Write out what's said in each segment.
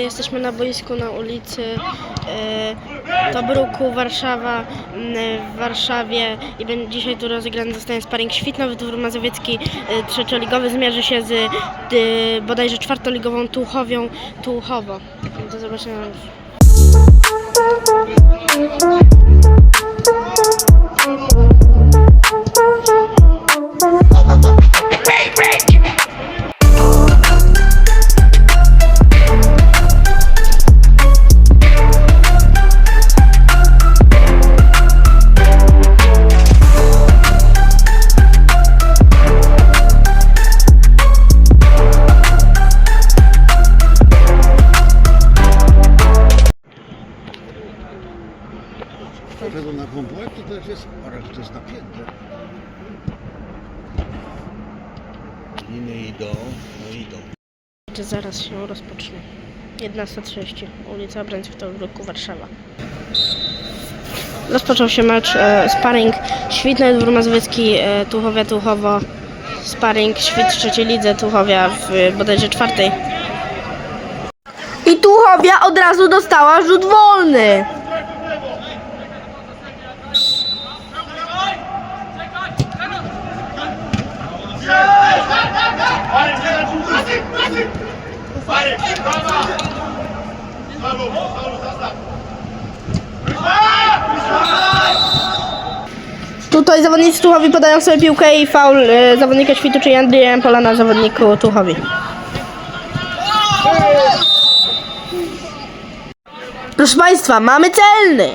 Jesteśmy na boisku na ulicy e, Tobruku, Warszawa, w Warszawie i będzie dzisiaj tu rozegrany zostanie sparring Świtnowy, Dwór Mazowiecki e, trzecioligowy zmierzy się z e, bodajże czwartoligową Tuchowią, Tuchowo. Do zobaczenia. Wąbłek to też jest, oraz to jest napięte. Liny idą, no idą. Czy zaraz się rozpocznie. 11.30, ulica Obrońców Tobruku, Warszawa. Rozpoczął się mecz e, sparring Świtny Dwór Mazowiecki e, Tuchowia Tuchowo sparring Świt trzeciej lidze Tuchowia w e, bodajże czwartej. I Tuchowia od razu dostała rzut wolny. Tutaj zawodnicy Tuchowi podają sobie piłkę i faul e, zawodnika Świtu, czyli Andrzeja Pola na zawodniku Tuchowi. Proszę Państwa, mamy celny.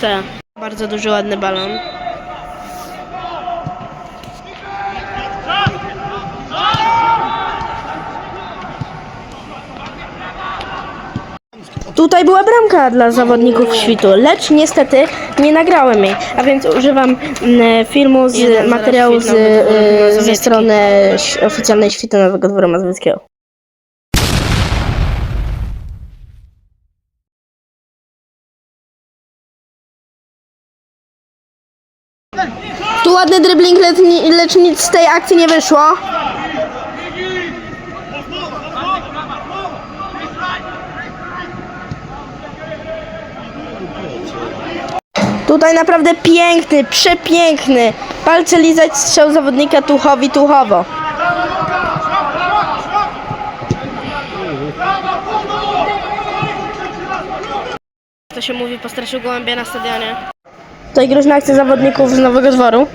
Tak. Bardzo duży, ładny balon. Tutaj była bramka dla zawodników świtu, lecz niestety nie nagrałem jej, a więc używam mm, filmu z Jeden materiału z, Świt Nowy Dwór y, ze Mazowiecki. strony ś- oficjalnej Świtu Nowego Dworu Mazowieckiego. Dribbling, lecz nic z tej akcji nie wyszło. Tutaj naprawdę piękny, przepiękny. Palce lizać strzał zawodnika Tuchowi Tuchowo. To się mówi, postraszył gołębia na stadionie. Tutaj groźna akcja zawodników z Nowego Dworu.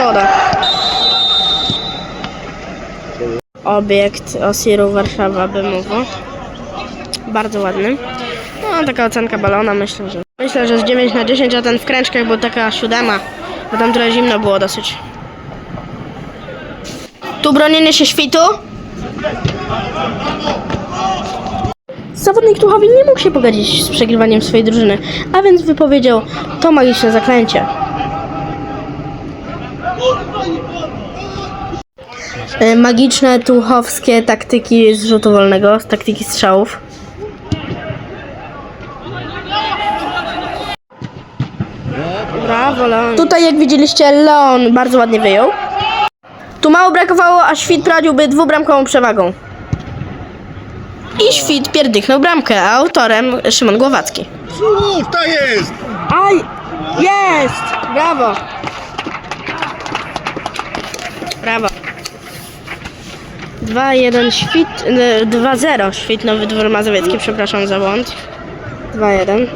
Szkoda. Obiekt Osiru Warszawa Bemowo. Bardzo ładny. No, taka ocenka balona, myślę, że. Myślę, że z 9 na 10, a ten w kręczkach był taka siódema, bo tam trochę zimno było dosyć. Tu bronienie się świtu. Zawodnik Tuchowi nie mógł się pogodzić z przegrywaniem swojej drużyny, a więc wypowiedział to magiczne zaklęcie. Magiczne tuchowskie taktyki z rzutu wolnego, z taktyki strzałów. Brawo, Leon. Tutaj, jak widzieliście, Leon bardzo ładnie wyjął. Tu mało brakowało, a Świt prowadziłby dwubramkową przewagą. I Świt pierdyknął bramkę, a autorem Szymon Głowacki. Cóż to jest? Aj! Jest! Brawo. 2-1 świt, y, 2-0 świt Nowy Dwór Mazowiecki, przepraszam za błąd. 2-1.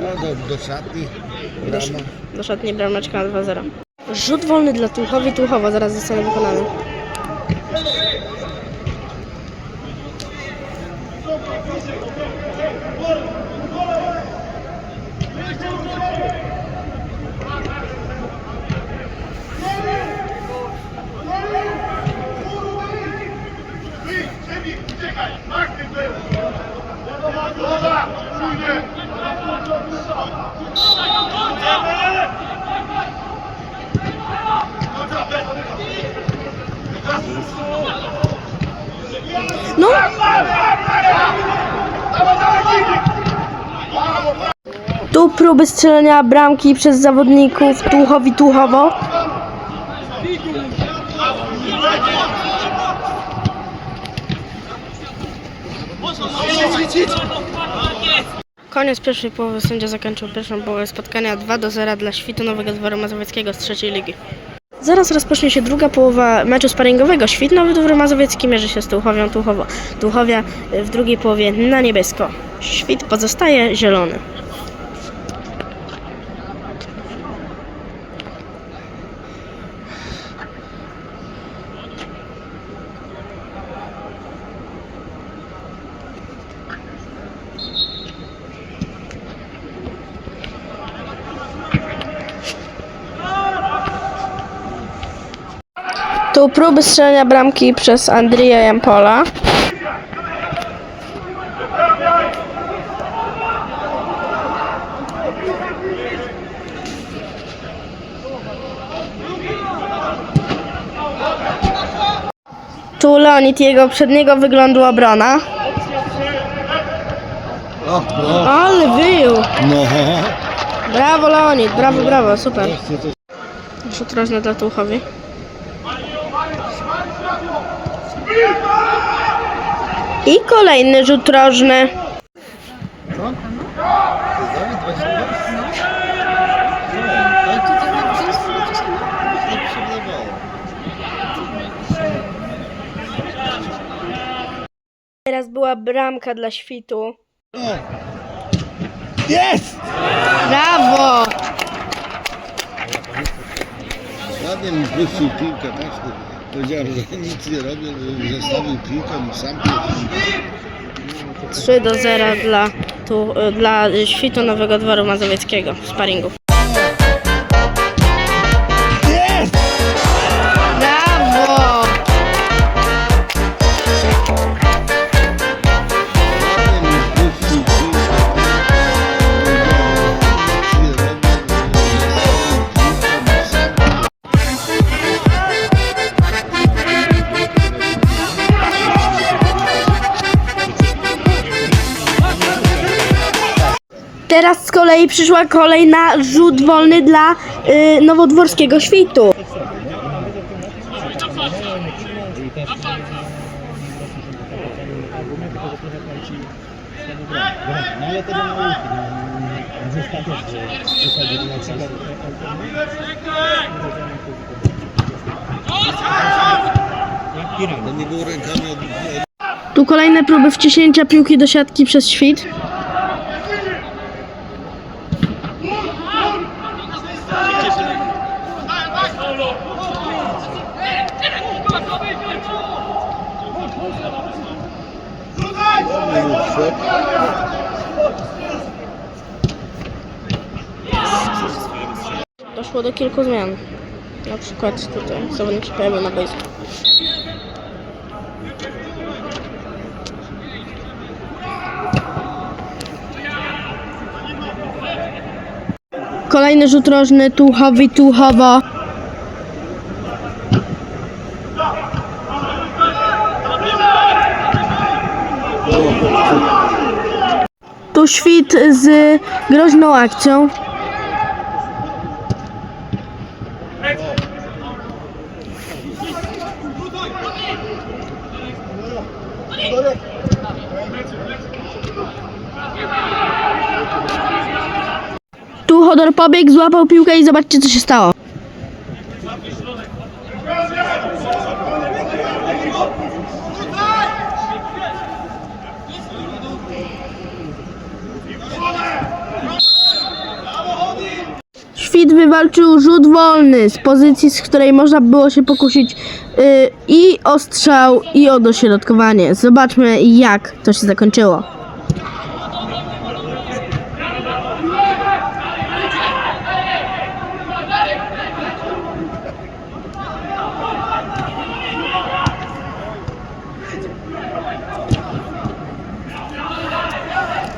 No do, do szatni. Brama. Do szatni brameczka na 2-0. Rzut wolny dla Tuchowi, Tuchowo zaraz zostanie wykonany. Tu próby strzelenia bramki przez zawodników Tuchowi Tuchowo. Koniec pierwszej połowy. Sędzia zakończył pierwszą połowę spotkania 2 do 0 dla Świtu Nowego Dworu Mazowieckiego z trzeciej ligi. Zaraz rozpocznie się druga połowa meczu sparingowego. Świt Nowy Dwór Mazowiecki mierzy się z Tuchowią Tuchowo. Tuchowia y, w drugiej połowie na niebiesko. Świt pozostaje zielony. Tu próby strzelania bramki przez Andrija Jampola. Tu Leonid jego przedniego wyglądu obrona. O, no. Ale wyjął! No. Brawo Leonid, brawo, brawo, super. Rzut rożny dla Tuchowi. I kolejny rzut rożny. Teraz była bramka dla świtu. Jest! Brawo! Ładnie mi puścił piłkę, tak? Powiedziałem, że nic nie robię, zostawił piłkę i sam piłkę. 3 do 0 dla, tu, y, dla Świtu Nowego Dworu Mazowieckiego w sparingu. Teraz z kolei przyszła kolej na rzut wolny dla y, nowodworskiego świtu. Tu kolejne próby wciśnięcia piłki do siatki przez świt. Szedł. Doszło do kilku zmian. Na przykład tutaj zawodnik się pojawił na boisku. Kolejny rzut rożny, Tuchowi, Tuchowo. Tu świt z groźną akcją. Tu Hodor pobiegł, złapał piłkę i zobaczcie co się stało. Świt wywalczył rzut wolny z pozycji, z której można było się pokusić yy, i o strzał, i o dośrodkowanie. Zobaczmy jak to się zakończyło.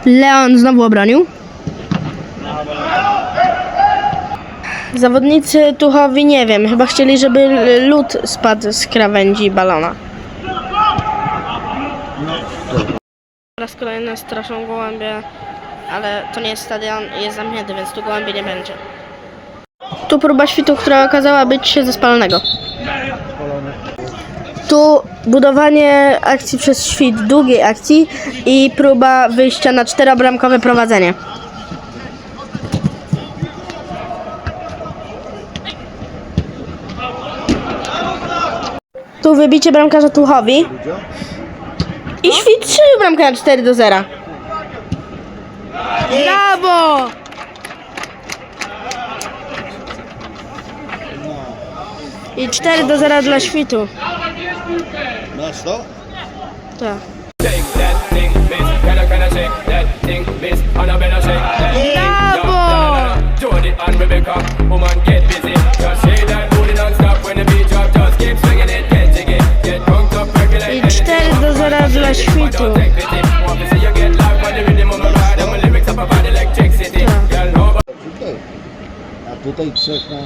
Leon znowu obronił. Zawodnicy Tuchowi nie wiem, chyba chcieli, żeby lód spadł z krawędzi balona. Po raz kolejny straszą gołębie, ale to nie jest stadion, jest zamknięty, więc tu gołębi nie będzie. Tu próba świtu, która okazała być się ze spalonego. Tu budowanie akcji przez świt, długiej akcji i próba wyjścia na czterobramkowe prowadzenie. Wybicie bramkarza Tuchowi. I świt strzelił bramkę na 4 do 0. Brawo! I 4 do 0 dla świtu. Masz to? Tak. Shake Nobody Tutaj. A tutaj trzech na...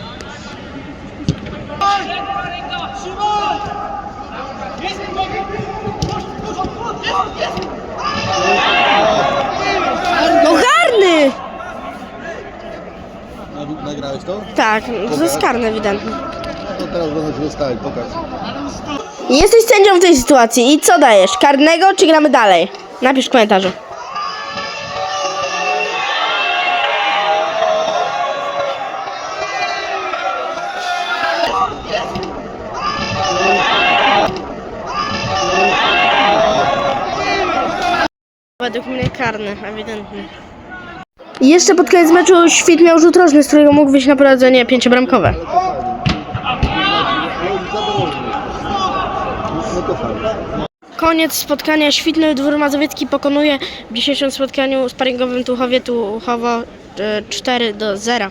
No garny! Nag- Nagrałeś to? Tak, to jest karny ewidentnie. No to teraz będę się ustawić, pokaż. Jesteś sędzią w tej sytuacji i co dajesz? Karnego czy gramy dalej? Napisz w komentarzu. Według mnie karny, ewidentnie. I jeszcze pod koniec meczu Świt miał rzut rożny, z którego mógł wyjść na prowadzenie pięciobramkowe. No to fajnie. Koniec spotkania. Świtny Dwór Mazowiecki pokonuje w dzisiejszym spotkaniu sparingowym Tuchowie Tuchowo e, 4 do 0.